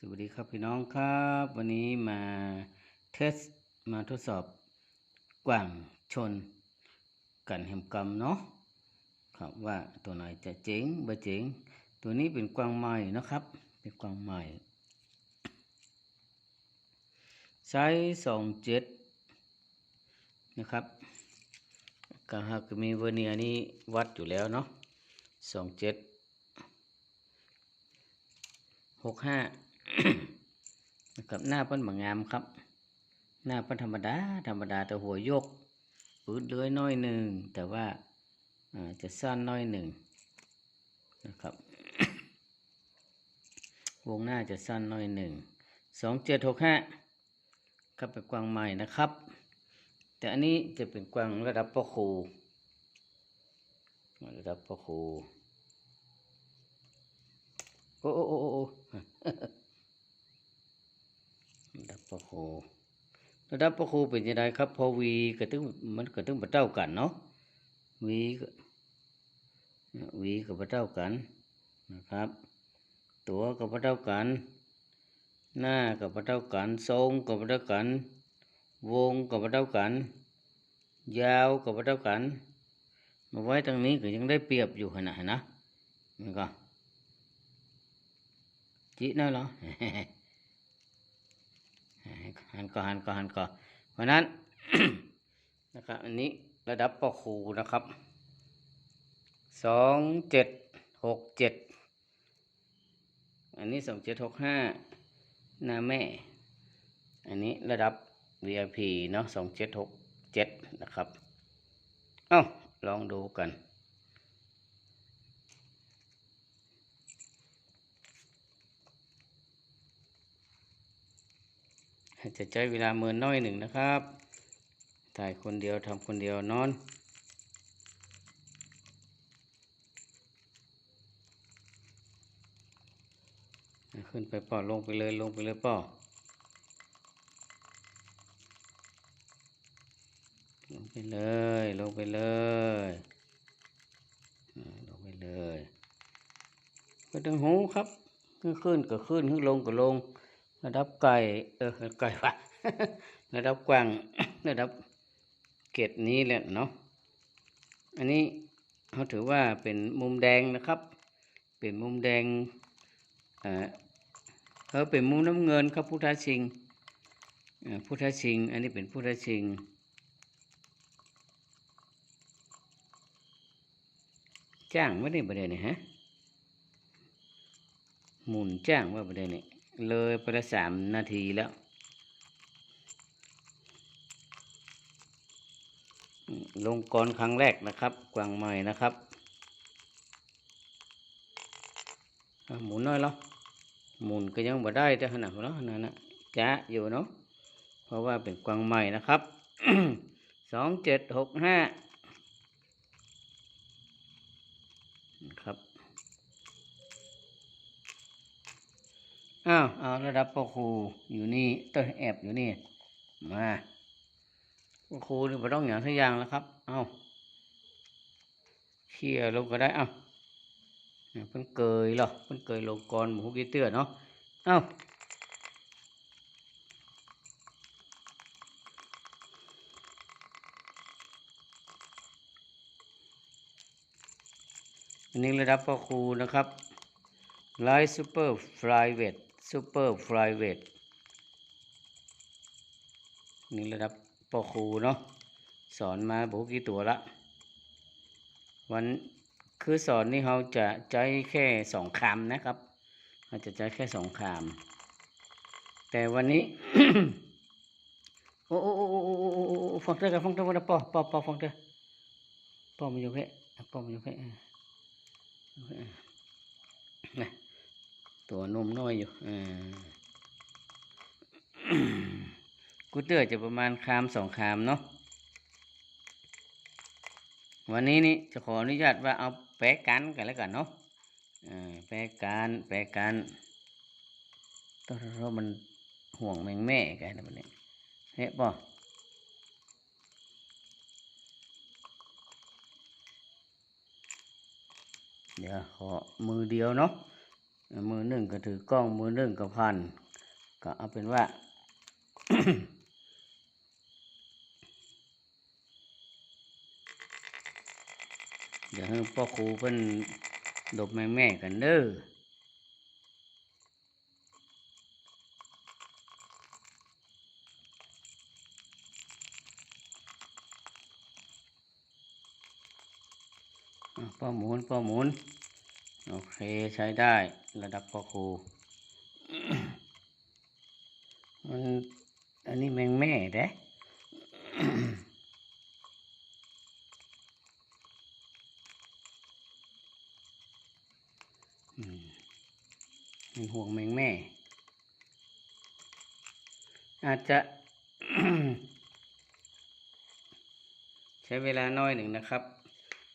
สวัสดีครับพี่น้องครับ วันนี้มาเทสมาทดสอบกว่างชน กันแหมกรรมเนาะครับว่าตัวไหนจะเจ๋งบ่เจ๋ง ตัวนี้เป็นกวางใหม่นะครับ เป็นกวางใหม่ไซส์สองเจ็ดนะครับก็หากมีเวเนียนี่วัดอยู่แล้วเนาะสองเจ็ดหกห้า นะครับหน้าเปิ้นบางงามครับ หน้าเปิ้นธรรมดา ธรรมดาแต่หัวยกปืดเลื้อยน้อยหนึ่งแต่ว่าอาจะสั้นน้อยหนึ่งนะครับ วงหน้าจะสั้นน้อยหนึ่งสองเจ็ดหกห้าครับเป็นกวางใหม่นะครับ แต่อันนี้จะเป็นกวางระดับปอครูระดับปอครูโอ้โอ้โอ้ โอ้โอ้ระดับปะโคระดับปะโคเป็นยังไงครับ พอวีก็ตึงมันก็ตึงมาเท่ากันเนาะวีก็วีก็มาเท่ากันนะครับ ตัวก็มาเท่ากัน หน้าก็มาเท่ากันทรงก็มาเท่ากัน วงก็มาเท่ากัน ยาวก็มาเท่ากัน มาไว้ตรงนี้ก็ยังได้เปรียบอยู่ขนาดนะมันก็ chị nói lo หั นก็หันก็หันก็เพราะนั้นนะครับอันนี้ระดับปอคูนะครับสองเจ็ดหกเจ็ดอันนี้สองเจ็ดหกห้าหน้าแม่ อันนี้ระดับ VIP เนาะสองเจ็ดหกเจ็ดนะครับ เอ้า ลองดูกัน จะใช้เวลาเมินน้อยหนึ่งนะครับ ถ่ายคนเดียวทำคนเดียวนอนขึ้นไปป่อลงไปเลยลงไปเลยป่อลงไปเลยลงไปเลยลงไปเลยก็ถึงหูครับขึ้นขึ้นก็ขึ้นขึ้นลงก็ลง ระดับไก่เออไก่วะระดับกว้างระดับเกตนี้แหละเนาะอันนี้เขาถือว่าเป็นมุมแดงนะครับ เป็นมุมแดงเออเขาเป็นมุมน้ำเงินครับพุทธชิงอ่อพุทธชิง อันนี้เป็นพุทธชิงจ้างไม่ได้ประเด็นนี่ฮะหมุนจ้างว่าประเด็นนี่ เลยไปละสามนาทีแล้วลงกรครั้งแรกนะครับ กวางใหม่นะครับหมุนน้อยแล้วหมุนก็ยังบ่ได้แต่ขนาดนั้นนั่นนะจ้าอยู่เนาะเพราะว่าเป็นกวางใหม่นะครับสองเจ็ดหกห้าครับ อ้าวเอาระดับพ่อครูอยู่นี่เต้ยแอบอยู่นี่มาพ่อครูนี่ไม่ต้องอย่างทุกอย่างแล้วครับ เอาเคลียลงก็ได้เอาเนี่เพิ่นเกยเหรอเพิ่นเกยลงกรหมูกีเตื้อเนาะเอาอันนี้ระดับพ่อครูนะครับไลท์ซูเปอร์ฟลายเวท ซูเปอร์ฟรายเวดนี่ระดับปอครูเนาะสอนมาบุกี่ตัวละ วันคือสอนนี่เราจะใช้แค่สองคำนะครับเราจะใช้แค่สองคำแต่วันนี้ โอ้โอ้โอ้โอ้โอ้ฟังเธอวังเถอปอปอปอฟังเธอปอมันอยู่แค่ปอมันอยู่แค่นะ ตัวนมน้อยอยู่กูเตอร์จะประมาณคามสองคามเนาะวันนี้นี่จะขออนุญาตว่าเอาแปะกันกันแล้วกันเนาะแปะกันแปะกันตัวเรามันห่วงแมงแม่กันนะมันนี้เฮ้ป่ะเดี๋ยวขอมือเดียวเนาะ มือหนึ่งก็ถือกล้องมือหนึ่งก็พัน ก็เอาเป็นว่า เดี๋ยวให้พ่อครูเป็นดบแม่แม่กันเด้อพ่อหมุนพ่อหมุน โอเคใช้ได้ระดับพ่อครูมันอันนี้แมงแม่เด้มเป็นห่วงแมงแม่ อาจจะใช้เวลาน้อยหนึ่งนะครับ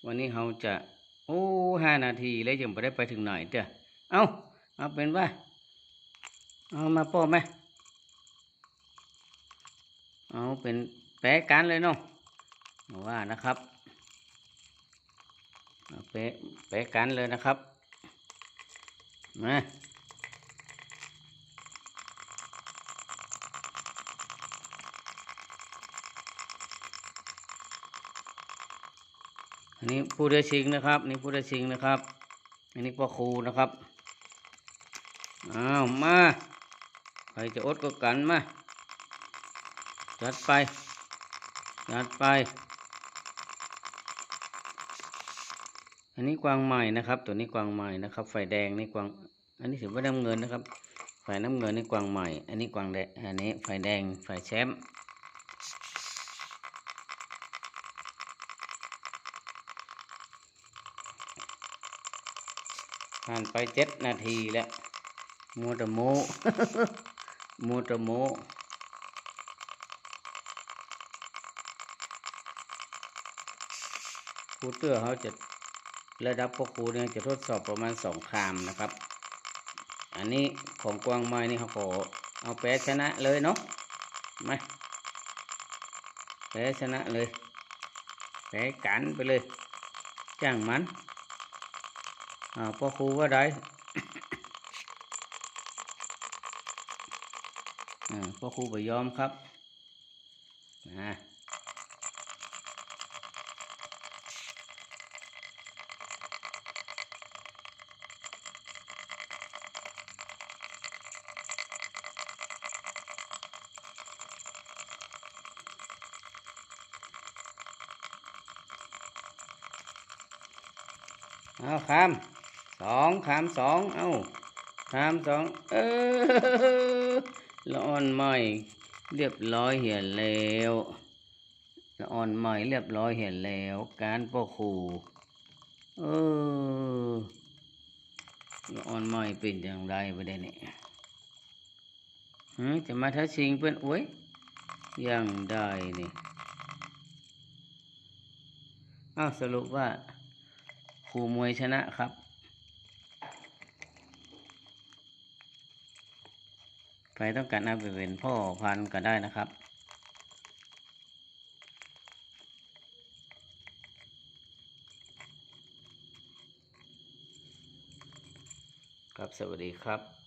วันนี้เราจะ โอ้ห้านาทีแล้วยังไม่ได้ไปถึงไหนเด้อเอาเอาเป็นว่า เอามาป้อไหมเอาเป็นแปะกันเลยเนาะว่านะครับเอาแปะแปะกันเลยนะครับมา อันนี้ผู้ได้ชิงนะครับ นี่ผู้ได้ชิงนะครับ อันนี้พ่อครูนะครับ อ้าวมา ใครจะอดก็กันมา จัดไป จัดไป อันนี้กวางใหม่นะครับ ตัวนี้กวางใหม่นะครับ ไฟแดงนี่กวาง อันนี้ถือว่าน้ำเงินนะครับ ไฟน้ำเงินนี่กวางใหม่ อันนี้กวางแดง อันนี้ไฟแดง ไฟแชมป์ ผ่านไปเจ็ดนาทีแล้วมัวแต่โมมัวแต่โมครูเตื้อเขาจะระดับพวกครูเนี่ยจะทดสอบประมาณสองคามนะครับ อันนี้ของกวางไม้นี่เขาขอเอาแพ้ชนะเลยเนาะมาแพ้ชนะเลยแพ้กันไปเลยจ้างมัน อ่าพ่อครูว่าได้อ่าพ่อครูไปยอมครับนะเอาคำ สองคำสองเอ้าคำสองเออละอ่อนใหม่เรียบร้อยเหี่ยแล้วละอ่อนใหม่เรียบร้อยเหี่ยแล้ว การพ่อครูเออละอ่อนใหม่เป็นอย่างไรไปได้เนี่ยจะมาท้าชิงเพื่อนโอ้ยยังได้นี่อ้าวสรุปว่าครูมวยชนะครับ ใครต้องการเอาไปเป็นพ่อพันธุ์ก็ได้นะครับ ครับสวัสดีครับ